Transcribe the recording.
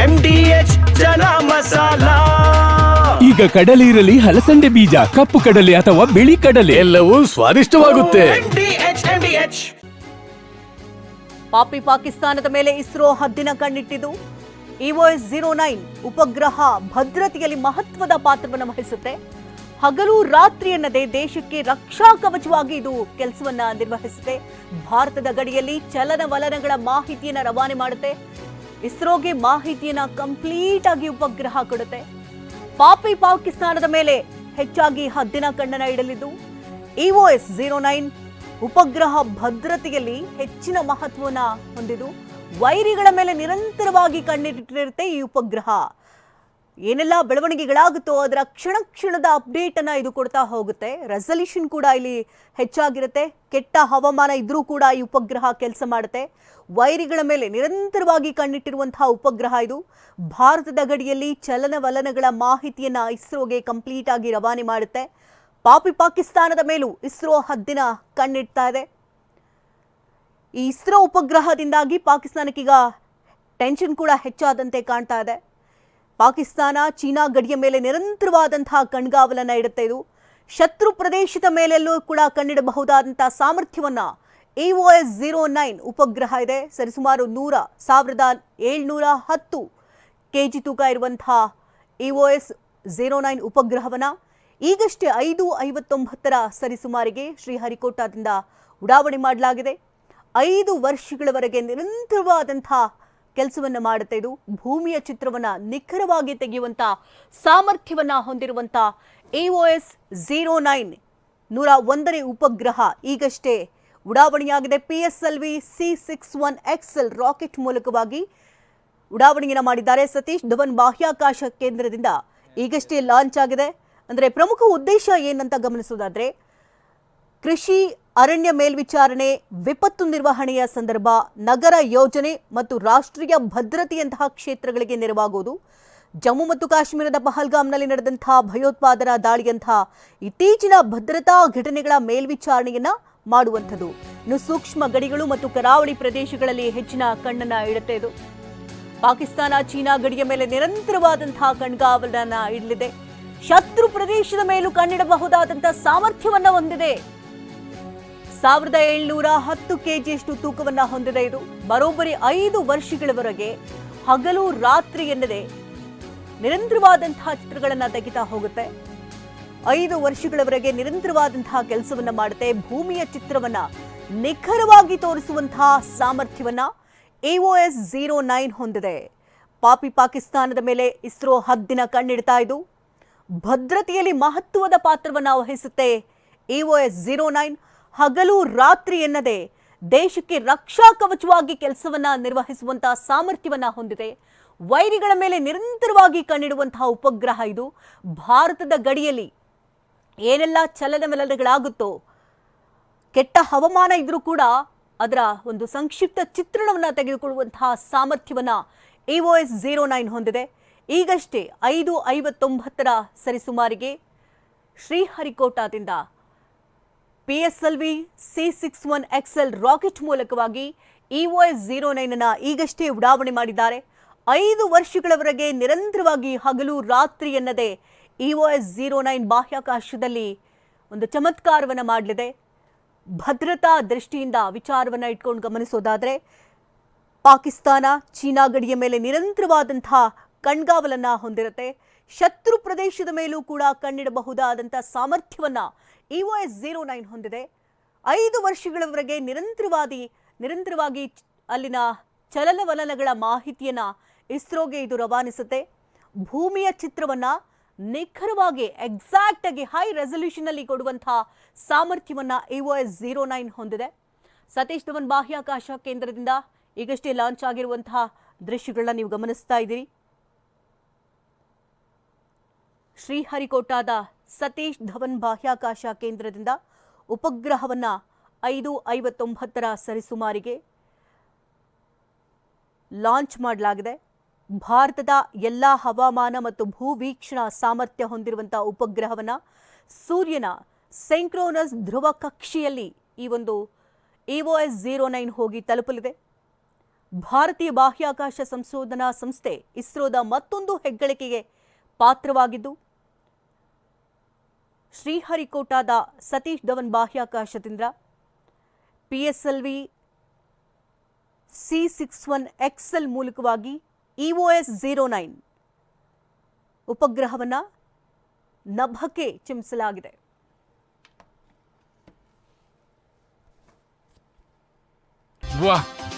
M D H ಚನ ಮಸಾಲ. ಈಗ ಕಡಲೆ ಇರಲಿ ಹಲಸಂಡೆ ಬೀಜ ಕಪ್ಪು ಕಡಲೆ ಅಥವಾ ಬಿಳಿ ಕಡಲೆ. ಎಲ್ಲವೂ ಸ್ವಾದಿಷ್ಟವಾಗುತ್ತೆ. M D H M D H ಪಾಪಿ ಪಾಕಿಸ್ತಾನದ ಮೇಲೆ ಇಸ್ರೋ ಹದ್ದಿನ ಕಣ್ಣಿಟ್ಟಿದ್ದು. ಇಒಎಸ್ ಜೀರೋ ನೈನ್ ಉಪಗ್ರಹ ಭದ್ರತೆಯಲ್ಲಿ ಮಹತ್ವದ ಪಾತ್ರವನ್ನು ವಹಿಸುತ್ತೆ. ಹಗಲು ರಾತ್ರಿ ಎನ್ನದೆ ದೇಶಕ್ಕೆ ರಕ್ಷಾ ಕವಚವಾಗಿ ಇದು ಕೆಲಸವನ್ನ ನಿರ್ವಹಿಸುತ್ತೆ. ಭಾರತದ ಗಡಿಯಲ್ಲಿ ಚಲನವಲನಗಳ ಮಾಹಿತಿಯನ್ನು ರವಾನೆ ಮಾಡುತ್ತೆ. ಇಸ್ರೋಗೆ ಮಾಹಿತಿಯನ್ನ ಕಂಪ್ಲೀಟ್ ಆಗಿ ಉಪಗ್ರಹ ಕೊಡುತ್ತೆ. ಪಾಪಿ ಪಾಕಿಸ್ತಾನದ ಮೇಲೆ ಹೆಚ್ಚಾಗಿ ಹದ್ದಿನ ಕಣ್ಣನ ಇಡಲಿದ್ದು ಇಒಎಸ್ ಜೀರೋ ನೈನ್ ಉಪಗ್ರಹ ಭದ್ರತೆಯಲ್ಲಿ ಹೆಚ್ಚಿನ ಮಹತ್ವವನ್ನು ಹೊಂದಿದ್ದು, ವೈರಿಗಳ ಮೇಲೆ ನಿರಂತರವಾಗಿ ಕಣ್ಣಿಟ್ಟಿರುತ್ತೆ ಈ ಉಪಗ್ರಹ. ಏನೆಲ್ಲ ಬೆಳವಣಿಗೆಗಳಾಗುತ್ತೋ ಅದರ ಕ್ಷಣ ಕ್ಷಣದ ಅಪ್ಡೇಟ್ ಅನ್ನ ಇದು ಕೊಡ್ತಾ ಹೋಗುತ್ತೆ. ರೆಸಲ್ಯೂಷನ್ ಕೂಡ ಇಲ್ಲಿ ಹೆಚ್ಚಾಗಿರುತ್ತೆ. ಕೆಟ್ಟ ಹವಾಮಾನ ಇದ್ರೂ ಕೂಡ ಈ ಉಪಗ್ರಹ ಕೆಲಸ ಮಾಡುತ್ತೆ. ವೈರಿಗಳ ಮೇಲೆ ನಿರಂತರವಾಗಿ ಕಣ್ಣಿಟ್ಟಿರುವಂತಹ ಉಪಗ್ರಹ ಇದು. ಭಾರತದ ಗಡಿಯಲ್ಲಿ ಚಲನವಲನಗಳ ಮಾಹಿತಿಯನ್ನು ಇಸ್ರೋಗೆ ಕಂಪ್ಲೀಟ್ ಆಗಿ ರವಾನೆ ಮಾಡುತ್ತೆ. ಪಾಪಿ ಪಾಕಿಸ್ತಾನದ ಮೇಲೂ ಇಸ್ರೋ ಹದ್ದಿನ ಕಣ್ಣಿಡ್ತಾ ಇದೆ. ಈ ಇಸ್ರೋ ಉಪಗ್ರಹದಿಂದಾಗಿ ಪಾಕಿಸ್ತಾನಕ್ಕೀಗ ಟೆನ್ಷನ್ ಕೂಡ ಹೆಚ್ಚಾದಂತೆ ಕಾಣ್ತಾ ಇದೆ. ಪಾಕಿಸ್ತಾನ, ಚೀನಾ ಗಡಿಯ ಮೇಲೆ ನಿರಂತರವಾದಂತಹ ಕಣ್ಗಾವಲನ್ನ ಇಡುತ್ತೆ ಇದು. ಶತ್ರು ಪ್ರದೇಶದ ಮೇಲೆಲ್ಲೂ ಕೂಡ ಕಣ್ಣಿಡಬಹುದಾದಂತಹ ಸಾಮರ್ಥ್ಯವನ್ನ ಎಸ್ ಜೀರೋ ನೈನ್ ಉಪಗ್ರಹ ಇದೆ. ಸರಿಸುಮಾರು ನೂರ, ಸಾವಿರದ ಏಳ್ನೂರ ಹತ್ತು ಕೆ ಜಿ ತೂಕ ಇರುವಂತಹ ಎಸ್ ಜೀರೋ ನೈನ್ ಉಪಗ್ರಹವನ್ನ ಈಗಷ್ಟೇ ಐದು ಐವತ್ತೊಂಬತ್ತರ ಸರಿಸುಮಾರಿಗೆ ಶ್ರೀಹರಿಕೋಟಾದಿಂದ ಉಡಾವಣೆ ಮಾಡಲಾಗಿದೆ. ಐದು ವರ್ಷಗಳವರೆಗೆ ನಿರಂತರವಾದಂತಹ ಕೆಲಸವನ್ನ ಮಾಡುತ್ತೆ ಇದು ಭೂಮಿಯ ಚಿತ್ರವನ್ನ ನಿಖರವಾಗಿ ತೆಗೆಯುವಂತ ಸಾಮರ್ಥ್ಯವನ್ನ ಹೊಂದಿರುವಂತ ಎಸ್ ಝೀರೋ ನೈನ್ ನೂರ ಒಂದನೇ ಉಪಗ್ರಹ ಈಗಷ್ಟೇ ಉಡಾವಣೆಯಾಗಿದೆ. P S L V C six one XL rocket ಮೂಲಕವಾಗಿ ಉಡಾವಣೆಯನ್ನು ಮಾಡಿದ್ದಾರೆ. ಸತೀಶ್ ಧವನ್ ಬಾಹ್ಯಾಕಾಶ ಕೇಂದ್ರದಿಂದ ಈಗಷ್ಟೇ ಲಾಂಚ್ ಆಗಿದೆ. ಅಂದರೆ ಪ್ರಮುಖ ಉದ್ದೇಶ ಏನಂತ ಗಮನಿಸೋದಾದ್ರೆ ಕೃಷಿ ಅರಣ್ಯ ಮೇಲ್ವಿಚಾರಣೆ, ವಿಪತ್ತು ನಿರ್ವಹಣೆಯ ಸಂದರ್ಭ, ನಗರ ಯೋಜನೆ ಮತ್ತು ರಾಷ್ಟ್ರೀಯ ಭದ್ರತೆಯಂತಹ ಕ್ಷೇತ್ರಗಳಿಗೆ ನೆರವಾಗುವುದು. ಜಮ್ಮು ಮತ್ತು ಕಾಶ್ಮೀರದ ಪಹಲ್ಗಾಮ್ನಲ್ಲಿ ನಡೆದಂತಹ ಭಯೋತ್ಪಾದನಾ ದಾಳಿಯಂತಹ ಇತ್ತೀಚಿನ ಭದ್ರತಾ ಘಟನೆಗಳ ಮೇಲ್ವಿಚಾರಣೆಯನ್ನ ಮಾಡುವಂಥದ್ದು. ಇನ್ನು ಸೂಕ್ಷ್ಮ ಗಡಿಗಳು ಮತ್ತು ಕರಾವಳಿ ಪ್ರದೇಶಗಳಲ್ಲಿ ಹೆಚ್ಚಿನ ಕಣ್ಣನ್ನ ಇಡುತ್ತೆ ಇದು. ಪಾಕಿಸ್ತಾನ, ಚೀನಾ ಗಡಿಯ ಮೇಲೆ ನಿರಂತರವಾದಂತಹ ಕಣ್ಗಾವಲನ್ನ ಇಡಲಿದೆ. ಶತ್ರು ಪ್ರದೇಶದ ಮೇಲೂ ಕಣ್ಣಿಡಬಹುದಾದಂತಹ ಸಾಮರ್ಥ್ಯವನ್ನ ಹೊಂದಿದೆ. ಸಾವಿರದ ಏಳ್ನೂರ ಹತ್ತು ಕೆಜಿಯಷ್ಟು ತೂಕವನ್ನು ಹೊಂದಿದೆ ಇದು. ಬರೋಬ್ಬರಿ ಐದು ವರ್ಷಗಳವರೆಗೆ ಹಗಲು ರಾತ್ರಿ ಎನ್ನದೆ ನಿರಂತರವಾದಂತಹ ಚಿತ್ರಗಳನ್ನು ತೆಗಿತಾ ಹೋಗುತ್ತೆ. ಐದು ವರ್ಷಗಳವರೆಗೆ ನಿರಂತರವಾದಂತಹ ಕೆಲಸವನ್ನ ಮಾಡುತ್ತೆ. ಭೂಮಿಯ ಚಿತ್ರವನ್ನ ನಿಖರವಾಗಿ ತೋರಿಸುವಂತಹ ಸಾಮರ್ಥ್ಯವನ್ನ ಎಒಎಸ್ ಝೀರೋ ನೈನ್ ಹೊಂದಿದೆ. ಪಾಪಿ ಪಾಕಿಸ್ತಾನದ ಮೇಲೆ ಇಸ್ರೋ ಹದ್ದಿನ ಕಣ್ಣಿಡ್ತಾ ಇದು. ಭದ್ರತೆಯಲ್ಲಿ ಮಹತ್ವದ ಪಾತ್ರವನ್ನು ವಹಿಸುತ್ತೆ ಎಒಎಸ್ ಝೀರೋ ನೈನ್ ಹಗಲು ರಾತ್ರಿ ಎನ್ನದೆ ದೇಶಕ್ಕೆ ರಕ್ಷಾ ಕವಚವಾಗಿ ಕೆಲಸವನ್ನ ನಿರ್ವಹಿಸುವಂತಹ ಸಾಮರ್ಥ್ಯವನ್ನ ಹೊಂದಿದೆ. ವೈರಿಗಳ ಮೇಲೆ ನಿರಂತರವಾಗಿ ಕಣ್ಣಿಡುವಂತಹ ಉಪಗ್ರಹ ಇದು. ಭಾರತದ ಗಡಿಯಲ್ಲಿ ಏನೆಲ್ಲ ಚಲನವಲನಗಳಾಗುತ್ತೋ ಕೆಟ್ಟ ಹವಾಮಾನ ಇದ್ರೂ ಕೂಡ ಅದರ ಒಂದು ಸಂಕ್ಷಿಪ್ತ ಚಿತ್ರಣವನ್ನ ತೆಗೆದುಕೊಳ್ಳುವಂತಹ ಸಾಮರ್ಥ್ಯವನ್ನ ಇಒಎಸ್ ಜೀರೋ ನೈನ್ ಹೊಂದಿದೆ. ಈಗಷ್ಟೇ ಐದು ಐವತ್ತೊಂಬತ್ತರ ಸರಿಸುಮಾರಿಗೆ ಶ್ರೀಹರಿಕೋಟಾದಿಂದ P S L V C six one XL rocket ಮೂಲಕವಾಗಿ ಇಒಎಸ್ ಝೀರೋ ನೈನ್ ಅನ್ನ ಈಗಷ್ಟೇ ಉಡಾವಣೆ ಮಾಡಿದ್ದಾರೆ. ಐದು ವರ್ಷಗಳವರೆಗೆ ನಿರಂತರವಾಗಿ ಹಗಲು ರಾತ್ರಿ ಎನ್ನದೆ ಇಒಎಸ್ ಝೀರೋ ನೈನ್ ಬಾಹ್ಯಾಕಾಶದಲ್ಲಿ ಒಂದು ಚಮತ್ಕಾರವನ್ನು ಮಾಡಲಿದೆ. ಭದ್ರತಾ ದೃಷ್ಟಿಯಿಂದ ವಿಚಾರವನ್ನು ಇಟ್ಕೊಂಡು ಗಮನಿಸೋದಾದರೆ, ಪಾಕಿಸ್ತಾನ, ಚೀನಾ ಗಡಿಯ ಮೇಲೆ ನಿರಂತರವಾದಂತಹ ಕಣ್ಗಾವಲನ್ನ ಹೊಂದಿರುತ್ತೆ. ಶತ್ರು ಪ್ರದೇಶದ ಮೇಲೂ ಕೂಡ ಕಣ್ಣಿಡಬಹುದಾದಂತಹ ಸಾಮರ್ಥ್ಯವನ್ನ ಇಒಎಸ್ ಜೀರೋ ನೈನ್ ಹೊಂದಿದೆ. ಐದು ವರ್ಷಗಳವರೆಗೆ ನಿರಂತರವಾಗಿ ನಿರಂತರವಾಗಿ ಅಲ್ಲಿನ ಚಲನವಲನಗಳ ಮಾಹಿತಿಯನ್ನ ಇಸ್ರೋಗೆ ಇದು ರವಾನಿಸುತ್ತೆ. ಭೂಮಿಯ ಚಿತ್ರವನ್ನ ನಿಖರವಾಗಿ ಎಕ್ಸಾಕ್ಟ್ ಆಗಿ ಹೈ ರೆಸಲ್ಯೂಷನ್ ಅಲ್ಲಿ ಕೊಡುವಂತಹ ಸಾಮರ್ಥ್ಯವನ್ನ ಇಒಎಸ್ ಜೀರೋ ನೈನ್ ಹೊಂದಿದೆ. ಸತೀಶ್ ಧವನ್ ಬಾಹ್ಯಾಕಾಶ ಕೇಂದ್ರದಿಂದ ಈಗಷ್ಟೇ ಲಾಂಚ್ ಆಗಿರುವಂತಹ ದೃಶ್ಯಗಳನ್ನ ನೀವು ಗಮನಿಸ್ತಾ ಇದ್ದೀರಿ. ಶ್ರೀಹರಿಕೋಟಾದ ಸತೀಶ್ ಧವನ್ ಬಾಹ್ಯಾಕಾಶ ಕೇಂದ್ರದಿಂದ ಉಪಗ್ರಹವನ್ನು ಐದು ಐವತ್ತೊಂಬತ್ತರ ಸರಿಸುಮಾರಿಗೆ ಲಾಂಚ್ ಮಾಡಲಾಗಿದೆ. ಭಾರತದ ಎಲ್ಲ ಹವಾಮಾನ ಮತ್ತು ಭೂವೀಕ್ಷಣಾ ಸಾಮರ್ಥ್ಯ ಹೊಂದಿರುವಂಥ ಉಪಗ್ರಹವನ್ನು ಸೂರ್ಯನ ಸೆಂಕ್ರೋನಸ್ ಧ್ರುವ ಕಕ್ಷೆಯಲ್ಲಿ ಈ ಒಂದು ಇಒಎಸ್ ಝೀರೋ ನೈನ್ ಹೋಗಿ ತಲುಪಲಿದೆ. ಭಾರತೀಯ ಬಾಹ್ಯಾಕಾಶ ಸಂಶೋಧನಾ ಸಂಸ್ಥೆ ಇಸ್ರೋದ ಮತ್ತೊಂದು ಹೆಗ್ಗಳಿಕೆಗೆ ಪಾತ್ರವಾಗಿದ್ದು ಶ್ರೀಹರಿಕೋಟಾದ Satish Dhawan ಬಾಹ್ಯಾಕಾಶದಿಂದ PSLV, C six one XL ಮೂಲಕವಾಗಿ ಇಒಎಸ್ ಝೀರೋ ನೈನ್ ಉಪಗ್ರಹವನ್ನು ನಭಕ್ಕೆ ಚಿಮ್ಮಿಸಲಾಗಿದೆ. ವಾಹ್!